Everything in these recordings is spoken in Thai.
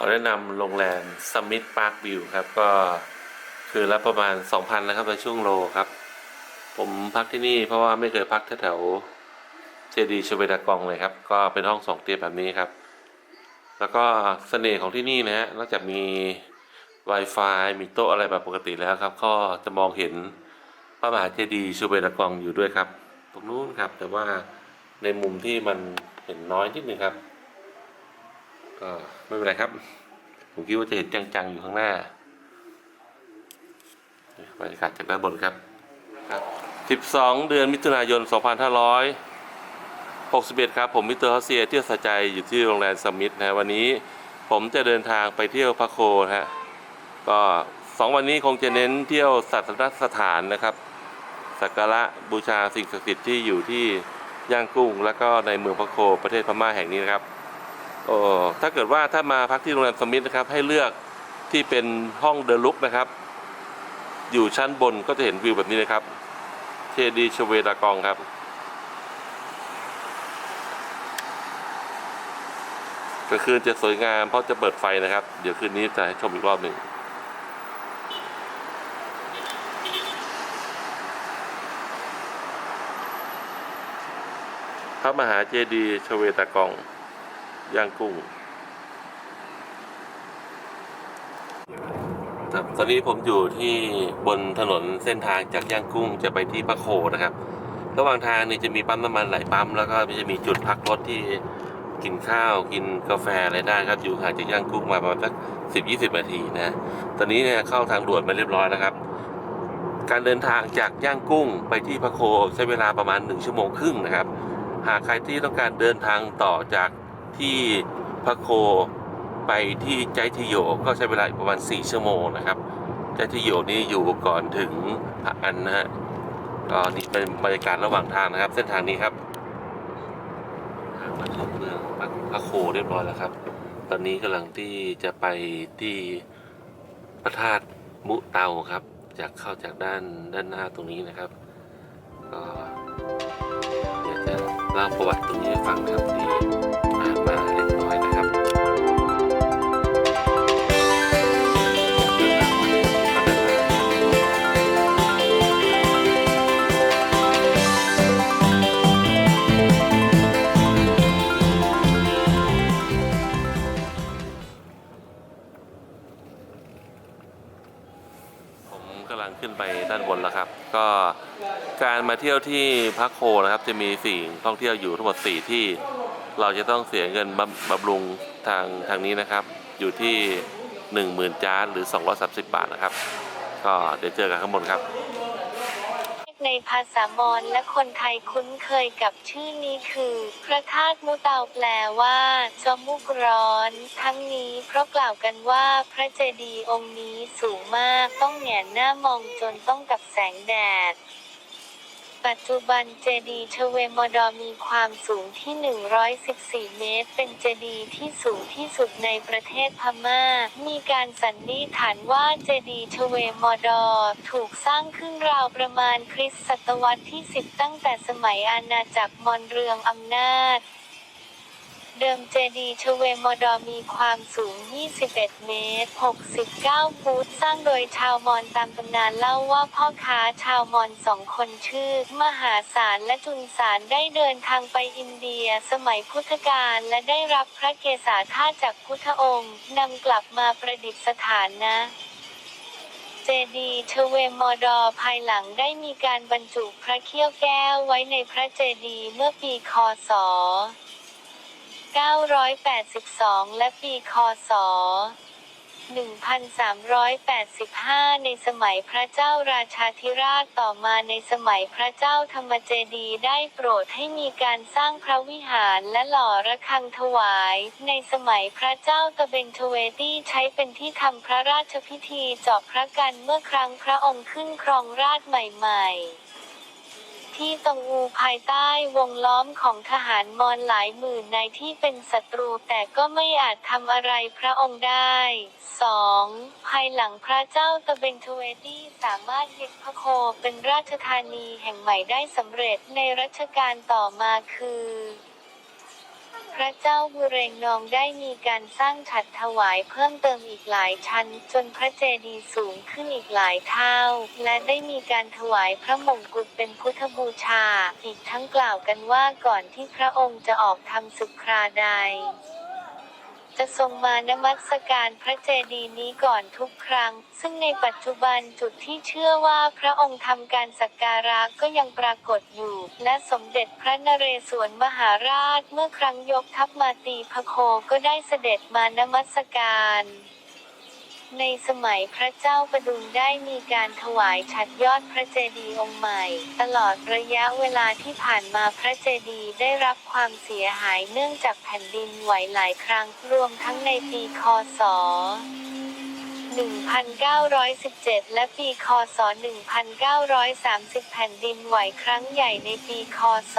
อแนะนำโรงแรมสมิธพาร์ควิวครับ ก็คือละประมาณ 2,000นะครับในช่วงโลครับ ผมพักที่นี่เพราะว่าไม่เคยพักแถวเจดีชเวดากองเลยครับ ก็เป็นห้องสองเตียงแบบนี้ครับ แล้วก็เสน่ห์ของที่นี่นะฮะนอกจากมี Wi-Fi มีโต๊ะอะไรแบบปกติแล้วครับ ก็จะมองเห็นพระมหาเจดีย์ชเวดากองอยู่ด้วยครับ ตรงนู้นครับ แต่ว่าในมุมที่มันเห็นน้อยนิดนึงครับ ก็ไม่เป็นไรครับ ผมคิดว่าจะเห็นจังๆอยู่ข้างหน้าบรรยากาศจากด้านบนครับครับ12 เดือนมิถุนายน 2561 ครับ ผมมิสเตอร์ฮอสเซียเที่ยวสะใจอยู่ที่โรงแรมสมิธนะวันนี้ผมจะเดินทางไปเที่ยวพระโคนะฮะก็2วันนี้คงจะเน้นเที่ยวศาสนสถานนะครับสักการะบูชาสิ่งศักดิ์สิทธิ์ที่อยู่ที่ย่างกุ้ง แล้วก็ในเมืองพระโคประเทศพม่าแห่งนี้นะครับ โอ้ถ้าเกิดว่าถ้ามาพักที่โรงแรมสมิธนะครับ ให้เลือกที่เป็นห้องเดลุกนะครับ อยู่ชั้นบนก็จะเห็นวิวแบบนี้นะครับเทดีชเวดากองครับ ก็คือจะสวยงามเพราะจะเปิดไฟนะครับ เดี๋ยวคืนนี้จะให้ชมอีกรอบหนึ่งพระมหาเจดีย์ชเวตากอง ย่างกุ้งครับตอนนี้ผมอยู่ที่บนถนนเส้นทางจากย่างกุ้งจะไปที่พระโขนะครับ ระหว่างทางนี่จะมีปั๊มน้ำมันหลายปั๊มแล้วก็จะมีจุดพักรถที่กินข้าวกินกาแฟอะไรได้ครับ อยู่ห่างจากย่างกุ้งมาประมาณสักสิบยี่สิบนาทีนะ ตอนนี้เนี่ยเข้าทางด่วนมาเรียบร้อยแล้วครับ การเดินทางจากย่างกุ้งไปที่พระโคใช้เวลาประมาณหนึ่งชั่วโมงครึ่งนะครับ หากใครที่ต้องการเดินทางต่อจาก ที่พระโคไปที่ใจทิโยก็ใช้เวลาประมาณ 4 ชั่วโมงนะครับ ใจทิโยนี่อยู่ก่อนถึงพระอันนะฮะก็นี่เป็นบรรยากาศระหว่างทางนะครับ เส้นทางนี้ครับทางมาถึงเมืองพระโคเรียบร้อยแล้วครับ ตอนนี้กำลังที่จะไปที่พระธาตุมุเตาครับ จากเข้าจากด้านด้านหน้าตรงนี้นะครับก็เดี๋ยวจะเล่าประวัติตรงนี้ให้ฟังครับ ด้านบนแล้วครับ ก็การมาเที่ยวที่พักโคนะครับ จะมีสี่ท่องเที่ยวอยู่ทั้งหมด4ที่ เราจะต้องเสียเงินบำรุงทางทางนี้นะครับ อยู่ที่ 10,000จาร์หรือ 230 บาทนะครับ ก็เดี๋ยวเจอกันข้างบนครับ ในภาษามอญและคนไทยคุ้นเคยกับชื่อนี้คือ พระธาตุมุเตาแปลว่าจอมุกร้อน ทั้งนี้เพราะกล่าวกันว่าพระเจดีย์องค์นี้สูงมากต้องแหงนหน้ามองจนต้องกับแสงแดด ปัจจุบันเจดีย์ชเวมอดอมีความสูงที่ 114 เมตร เป็นเจดีย์ที่สูงที่สุดในประเทศพม่า มีการสันนิษฐานว่าเจดีย์ชเวมอดอถูกสร้างขึ้นราวประมาณคริสตศตวรรษที่ 10 ตั้งแต่สมัยอาณาจักรมอนเรืองอำนาจ เดิมเจดีย์ชเวมอดอมีความสูง 21 เมตร 69 ฟุต สร้างโดยชาวมอญตามตำนานเล่าว่าพ่อค้าชาวมอญสองคนชื่อ มหาศาลและจุนสารได้เดินทางไปอินเดียสมัยพุทธกาลและได้รับพระเกศาธาตุจากพุทธองค์นำกลับมาประดิษฐานนะเจดีย์ชเวมอดอภายหลังได้มีการบรรจุพระเขี้ยวแก้วไว้ในพระเจดีย์เมื่อปีคศ 982 และปีคศ 1385 ในสมัยพระเจ้าราชาธิราชต่อมาในสมัยพระเจ้าธรรมเจดีได้โปรดให้มีการสร้างพระวิหารและหล่อระฆังถวาย ในสมัยพระเจ้าตะเบงทเวตี้ใช้เป็นที่ทำพระราชพิธีเจาะพระกันเมื่อครั้งพระองค์ขึ้นครองราชใหม่ ๆ ที่ตองอูภายใต้วงล้อมของทหารมอญหลายหมื่นในายที่เป็นศัตรูแต่ก็ไม่อาจทำอะไรพระองค์ได้ 2. ภายหลังพระเจ้าตะเบนทเวตี้สามารถยึดพระโคเป็นราชธานีแห่งใหม่ได้สำเร็จในรัชกาลต่อมาคือ ระเจ้าบุเรงนองได้มีการสร้างฉัดถวายเพิ่มเติมอีกหลายชั้น จนพระเจดีย์สูงขึ้นอีกหลายเท่า และได้มีการถวายพระมงกุฎเป็นพุทธบูชา อีกทั้งกล่าวกันว่าก่อนที่พระองค์จะออกทำศึกคราใด จะทรงมานมัสการพระเจดีย์นี้ก่อนทุกครั้ง ซึ่งในปัจจุบันจุดที่เชื่อว่าพระองค์ทำการสักการะก็ยังปรากฏอยู่ และสมเด็จพระนเรศวรมหาราชเมื่อครั้งยกทัพมาตีพระโคก็ได้เสด็จมานมัสการ ในสมัยพระเจ้าประดุงได้มีการถวายฉัดยอดพระเจดีย์องค์ใหม่ ตลอดระยะเวลาที่ผ่านมาพระเจดีย์ได้รับความเสียหายเนื่องจากแผ่นดินไหวหลายครั้งรวมทั้งในปีคศ1917 และปีคศ 1930 แผ่นดินไหวครั้งใหญ่ในปีคศ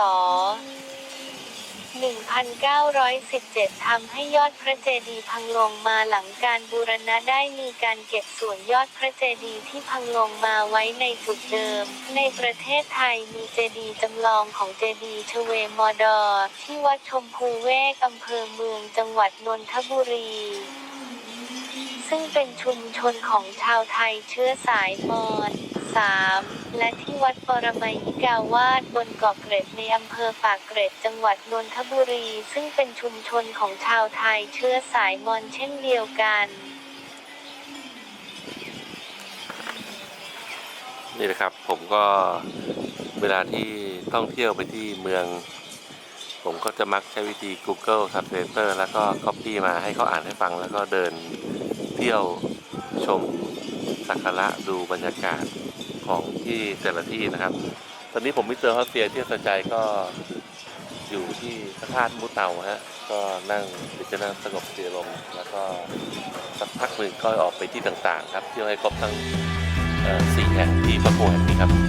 1917 ทำให้ยอดพระเจดีย์พังลงมาหลังการบูรณะได้มีการเก็บส่วนยอดพระเจดีย์ที่พังลงมาไว้ในจุดเดิม ในประเทศไทยมีเจดีย์จำลองของเจดีย์ชเวมอดอ ที่วัดชมพูเวกอำเภอเมืองจังหวัดนนทบุรีซึ่งเป็นชุมชนของชาวไทยเชื้อสายมอญ 3. และที่วัดปรมัยยิกาวาสบนเกาะเกร็ดในอำเภอปากเกร็ดจังหวัดนนทบุรี ซึ่งเป็นชุมชนของชาวไทยเชื้อสายมอญเช่นเดียวกันนี่นะครับผมก็เวลาที่ท่องเที่ยวไปที่เมือง ผมก็จะมักใช้วิธี Google Translator แล้วก็ Copy มาให้เขาอ่านให้ฟัง แล้วก็เดินเที่ยวชมสักการะดูบรรยากาศ ของที่แต่ละที่นะครับ ตอนนี้ผมมิสเตอร์ฮอสเซียที่สนใจก็อยู่ที่พระธาตุมุเตาฮะก็นั่งเดี๋ยวจะนั่งสงบสติอารมแล้วก็สักพักหนึ่งก็ออกไปที่ต่างๆ ครับเที่ยวให้ครบทั้งสี่แห่งที่พระโคแห่งนี้ครับ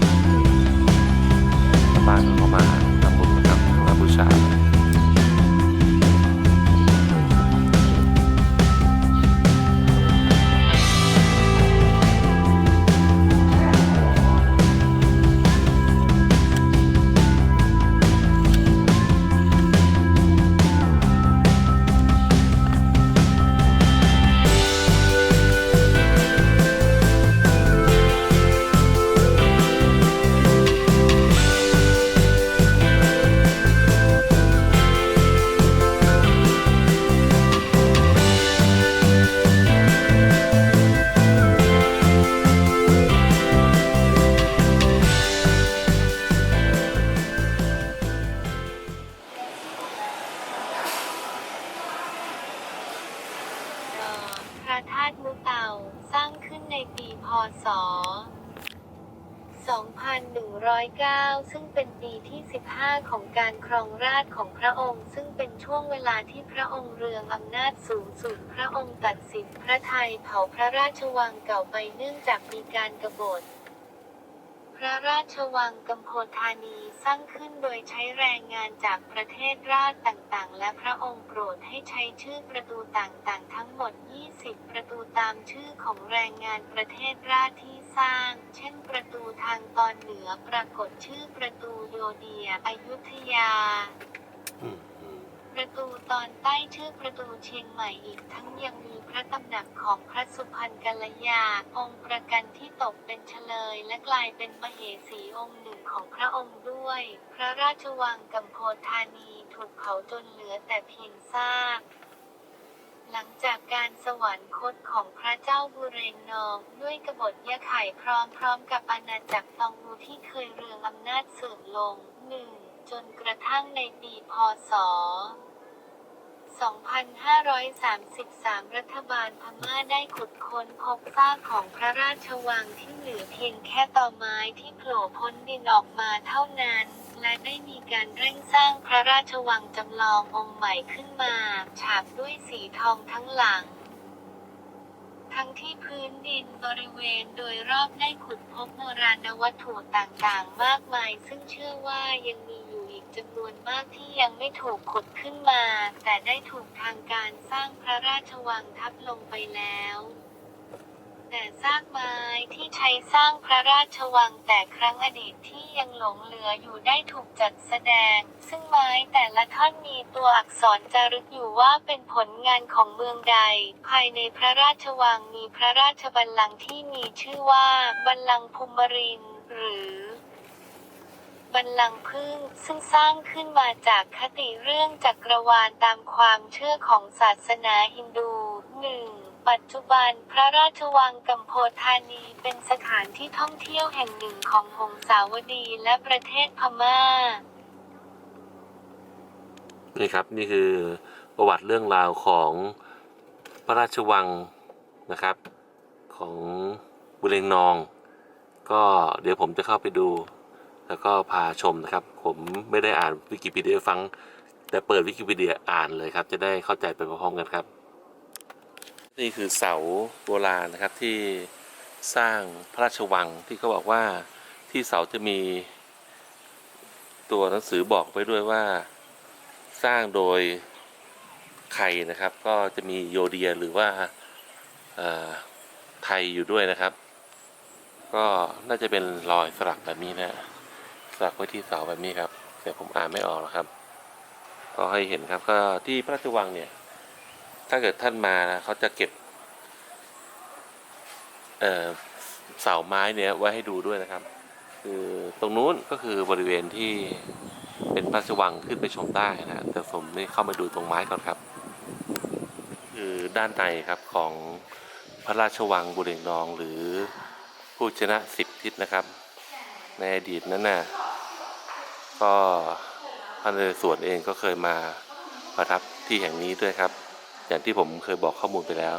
องราชของพระองค์ ซึ่งเป็นช่วงเวลาที่พระองค์เรืองอำนาจสูงสุด พระองค์ตัดสินพระไทยเผาพระราชวังเก่าไปเนื่องจากมีการกบฏพระราชวังกำโพธานีสร้างขึ้นโดยใช้แรงงานจากประเทศราชต่างๆ และพระองค์โปรดให้ใช้ชื่อประตูต่างๆ ทั้งหมด 20 ประตูตามชื่อของแรงงานประเทศราชที่ สร้าง เช่นประตูทางตอนเหนือปรากฏชื่อประตูโยเดียอยุธยา อืมอืมประตูตอนใต้ชื่อประตูเชียงใหม่อีกทั้งยังมีพระตำหนักของพระสุพรรณกัลยา องค์ประกันที่ตกเป็นเฉลยและกลายเป็นมเหสีองค์หนึ่งของพระองค์ด้วย พระราชวังกำโพธานีถูกเผาจนเหลือแต่เพียงซาก หลังจากการสวรรคตของพระเจ้าบุเรนนองด้วยกบฏยะไข่พร้อมๆกับอาณาจักรตองอูที่เคยเรืองอำนาจเสื่อมลงหนึ่งจนกระทั่งในปีพศ 2533 รัฐบาลพม่าได้ขุดค้นพบซากของพระราชวังที่เหลือเพียงแค่ตอไม้ที่โผล่พ้นดินออกมาเท่านั้น และได้มีการเร่งสร้างพระราชวังจำลององค์ใหม่ขึ้นมา ฉาบด้วยสีทองทั้งหลัง ทั้งที่พื้นดินบริเวณโดยรอบได้ขุดพบโบราณวัตถุต่างๆ มากมาย ซึ่งเชื่อว่ายังมี จำนวนมากที่ยังไม่ถูกขุดขึ้นมา แต่ได้ถูกทางการสร้างพระราชวังทับลงไปแล้ว แต่ซากไม้ที่ใช้สร้างพระราชวังแต่ครั้งอดีตที่ยังหลงเหลืออยู่ได้ถูกจัดแสดง ซึ่งไม้แต่ละท่อนมีตัวอักษรจารึกอยู่ว่าเป็นผลงานของเมืองใด ภายในพระราชวังมีพระราชบัลลังก์ที่มีชื่อว่าบัลลังก์ภูมิรินหรือ บัลลังพึ่งซึ่งสร้างขึ้นมาจากคติเรื่องจักรวาลตามความเชื่อของศาสนาฮินดูหนึ่งปัจจุบันพระราชวังกัมโพธานีเป็นสถานที่ท่องเที่ยวแห่งหนึ่งของหงสาวดีและประเทศพม่า นี่ครับนี่คือประวัติเรื่องราวของพระราชวังนะครับ ของบุเรงนอง ก็เดี๋ยวผมจะเข้าไปดู แล้วก็พาชมนะครับ ผมไม่ได้อ่านวิกิพีเดียฟัง แต่เปิดวิกิพีเดียอ่านเลยครับ จะได้เข้าใจไปพร้อมๆกันครับ นี่คือเสาโบราณนะครับที่สร้างพระราชวังที่เขาบอกว่าที่เสาจะมีตัวหนังสือบอกไว้ด้วยว่าสร้างโดยไข่นะครับ ก็จะมีโยเดียหรือว่าไทยอยู่ด้วยนะครับ ก็น่าจะเป็นรอยสลักแบบนี้นะ สักไว้ที่เสาแบบนี้ครับ แต่ผมอ่านไม่ออกหรอกครับ ก็ให้เห็นครับก็ที่พระราชวังเนี่ย ถ้าเกิดท่านมานะเขาจะเก็บ เอ่อเสาไม้เนี่ยไว้ให้ดูด้วยนะครับ คือตรงนู้นก็คือบริเวณที่เป็นพระราชวังขึ้นไปชมได้นะแต่ผมนี่เข้ามาดูตรงไม้ก่อนครับ คือด้านในครับของพระราชวังบุเรงนองหรือผู้ชนะสิบทิศนะครับ ในอดีตนั้นน่ะก็พระนเรศวรเองก็เคยมาประทับที่แห่งนี้ด้วยครับ อย่างที่ผมเคยบอกข้อมูลไปแล้ว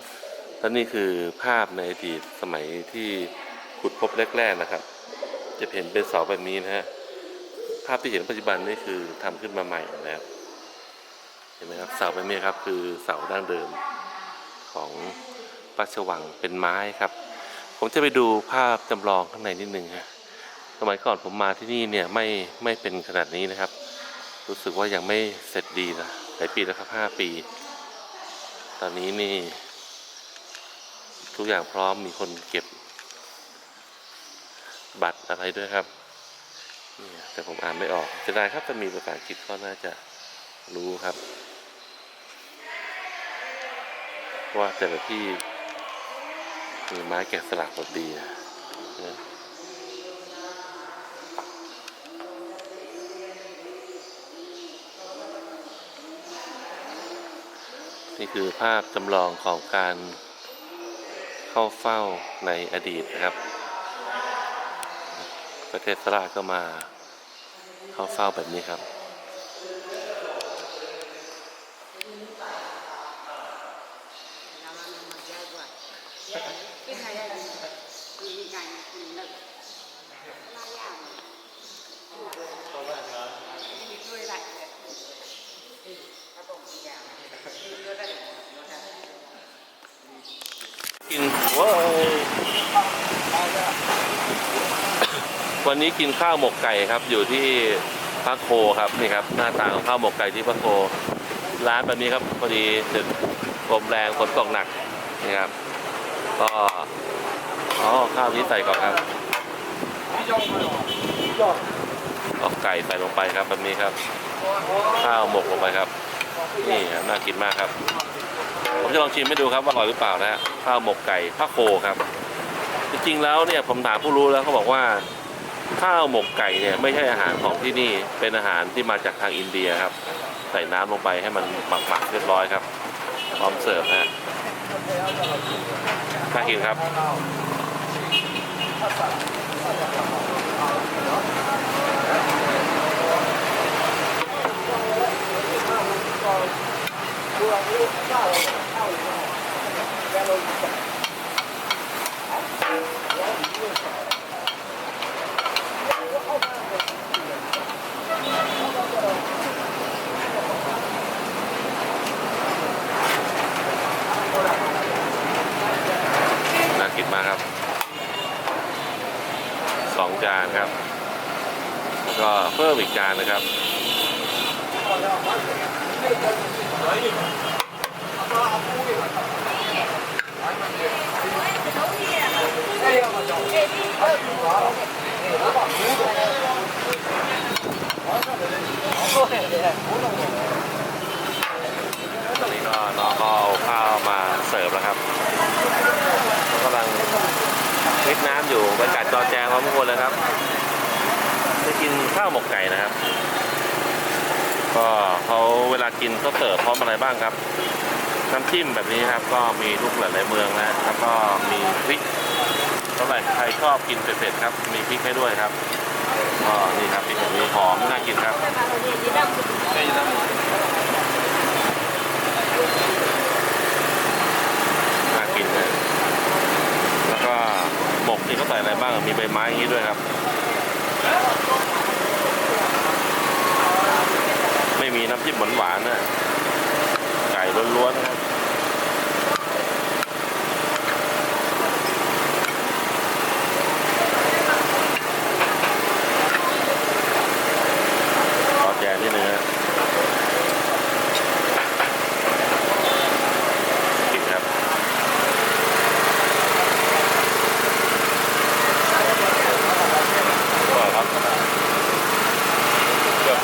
และนี่คือภาพในอดีตสมัยที่ขุดพบแรก ๆนะครับ จะเห็นเป็นเสาแบบนี้นะฮะภาพที่เห็นปัจจุบันนี่คือทำขึ้นมาใหม่นะครับเห็นไหมครับเสาแบบนี้ครับคือเสาดั้งเดิมของพระราชวังเป็นไม้ครับ ผมจะไปดูภาพจำลองข้างในนิดนึงฮะ มัยก่อนผมมาที่นี่เนี่ยไม่ไม่เป็นขนาดนี้นะครับ รู้สึกว่ายังไม่เสร็จดีนะหลายปีแล้วครับห้าปี ตอนนี้นี่ ทุกอย่างพร้อมมีคนเก็บ บัตรอะไรด้วยครับเนี่ยแต่ผมอ่านไม่ออกจะได้ครับถ้ามีภาษาอังกฤษก็น่าจะรู้ครับ ว่าแต่ละที่มีไม้แกะสลักแบบดีนะ นี่คือภาพจำลองของการเข้าเฝ้าในอดีตนะครับ ประเทศสลาก็มาเข้าเฝ้าแบบนี้ครับ วันนี้กินข้าวหมกไก่ครับ อยู่ที่พระโคครับนี่ครับ หน้าตาของข้าวหมกไก่ที่พระโค ร้านแบบนี้ครับพอดีดึกลมแรงฝนตกหนักนี่ครับก็อ๋อข้าวนี้ใส่ก่อนครับเอาไก่ใส่ลงไปครับแบบนี้ครับ ข้าวหมกลงไปครับ นี่ครับน่ากินมากครับ ผมจะลองชิมให้ดูครับว่าอร่อยหรือเปล่านะฮะข้าวหมกไก่พระโคครับ จริงๆแล้วเนี่ยผมถามผู้รู้แล้วเขาบอกว่า ข้าวหมกไก่เนี่ยไม่ใช่อาหารของที่นี่เป็นอาหารที่มาจากทางอินเดียครับ ใส่น้ำลงไปให้มันหมักๆเรียบร้อยครับพร้อมเสิร์ฟนะฮะน่ากินครับน่า การนะครับตอนนี้ก็น้องก็เอาข้าวมาเสิร์ฟแล้วครับกำลังวิดน้ำอยู่บรรยากาศจอแจงพทุกคนเลยครับ กินข้าวหมกไก่นะครับ ก็เขาเวลากินเขาเสิร์ฟพร้อมอะไรบ้างครับน้ำจิ้มแบบนี้ครับ ก็มีทุกหลายๆเมืองนะ แล้วก็มีพริกเท่าไหร่ใครชอบกินเผ็ดๆครับ มีพริกให้ด้วยครับก็นี่ครับพริกแบบนี้หอมน่ากินครับน่ากินนะแล้วก็หมกนี่เขาใส่อะไรบ้างมีใบไม้อย่างนี้ด้วยครับ ไม่มีน้ำจิ้ม หวานๆนะไก่ล้วนๆนะครับ ขอแจนิดนึงฮะกินครับก็ครับเดี๋ยว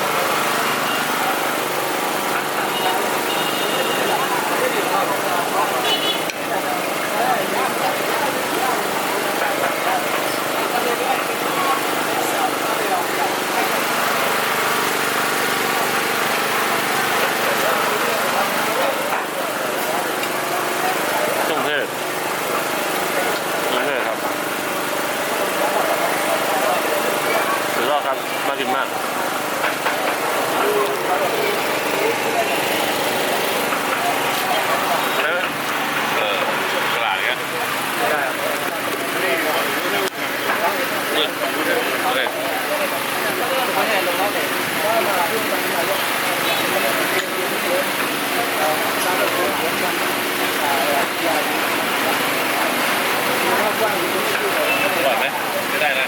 เครื่องเทศเครื่องเทศครับสุดยอดครับน่ากินมาก เออเออตลาดกันนี่โอเคอร่อยไหมไม่ได้นะ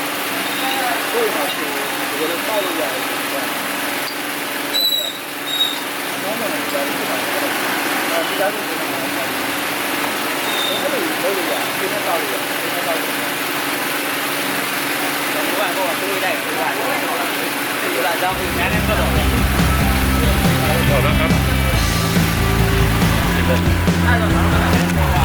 ดแล้วครับ